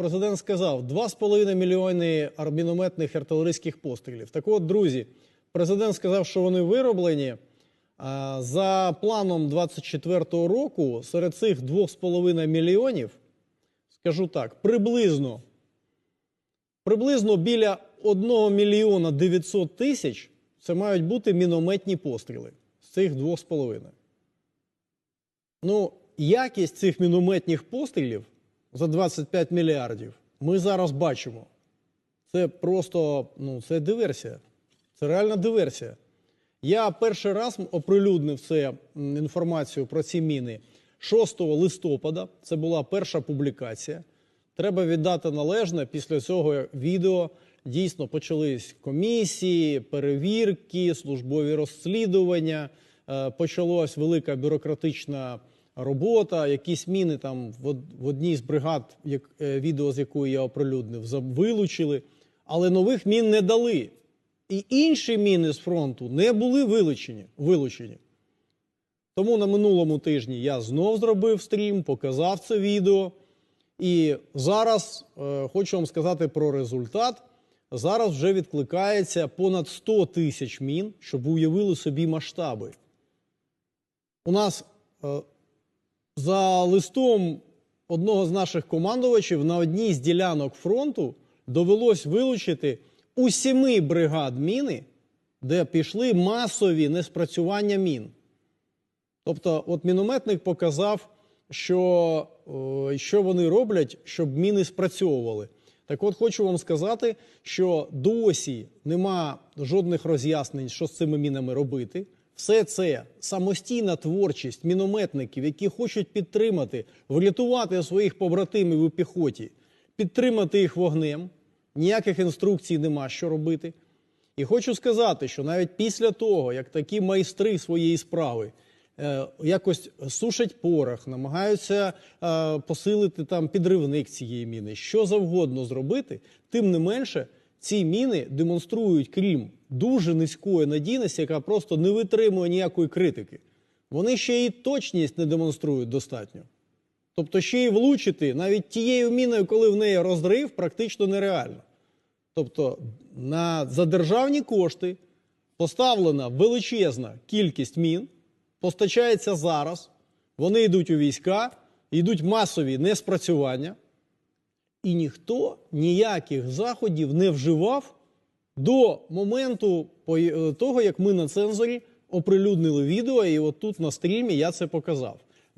президент сказав 2,5 мільйони мінометних артилерійських пострілів. Так от, друзі, президент сказав, що вони вироблені. За планом 24-го року серед цих 2,5 мільйонів, скажу так, приблизно, приблизно біля 1 мільйона 900 тисяч це мають бути мінометні постріли з цих 2,5. Ну, якість цих мінометних пострілів за 25 мільярдів ми зараз бачимо. Це просто ну, це диверсія. Це реальна диверсія. Я перший раз оприлюднив це інформацію про ці міни 6 листопада. Це була перша публікація. Треба віддати належне. Після цього відео дійсно почались комісії, перевірки, службові розслідування. Е, Почалась велика бюрократична робота. Якісь міни там в одній з бригад, як- е, відео з якої я оприлюднив, вилучили, але нових мін не дали. І інші міни з фронту не були вилучені. вилучені. Тому на минулому тижні я знов зробив стрім, показав це відео. І зараз е, хочу вам сказати про результат. Зараз вже відкликається понад 100 тисяч мін, щоб ви уявили собі масштаби. У нас е, за листом одного з наших командувачів на одній з ділянок фронту довелось вилучити у семи бригад міни, де пішли масові неспрацювання мін. Тобто, от мінометник показав, що, е, що вони роблять, щоб міни спрацьовували. Так от хочу вам сказати, що досі нема жодних роз'яснень, що з цими мінами робити. Все це самостійна творчість мінометників, які хочуть підтримати, врятувати своїх побратимів у піхоті, підтримати їх вогнем. Ніяких інструкцій нема, що робити. І хочу сказати, що навіть після того, як такі майстри своєї справи е, якось сушать порох, намагаються е, посилити там підривник цієї міни, що завгодно зробити, тим не менше ці міни демонструють, крім дуже низької надійності, яка просто не витримує ніякої критики. Вони ще і точність не демонструють достатньо. Тобто ще й влучити навіть тією міною, коли в неї розрив, практично нереально. Тобто на, за державні кошти поставлена величезна кількість мін, постачається зараз, вони йдуть у війська, йдуть масові неспрацювання, і ніхто ніяких заходів не вживав до моменту того, як ми на цензорі оприлюднили відео, і от тут на стрімі я це показав.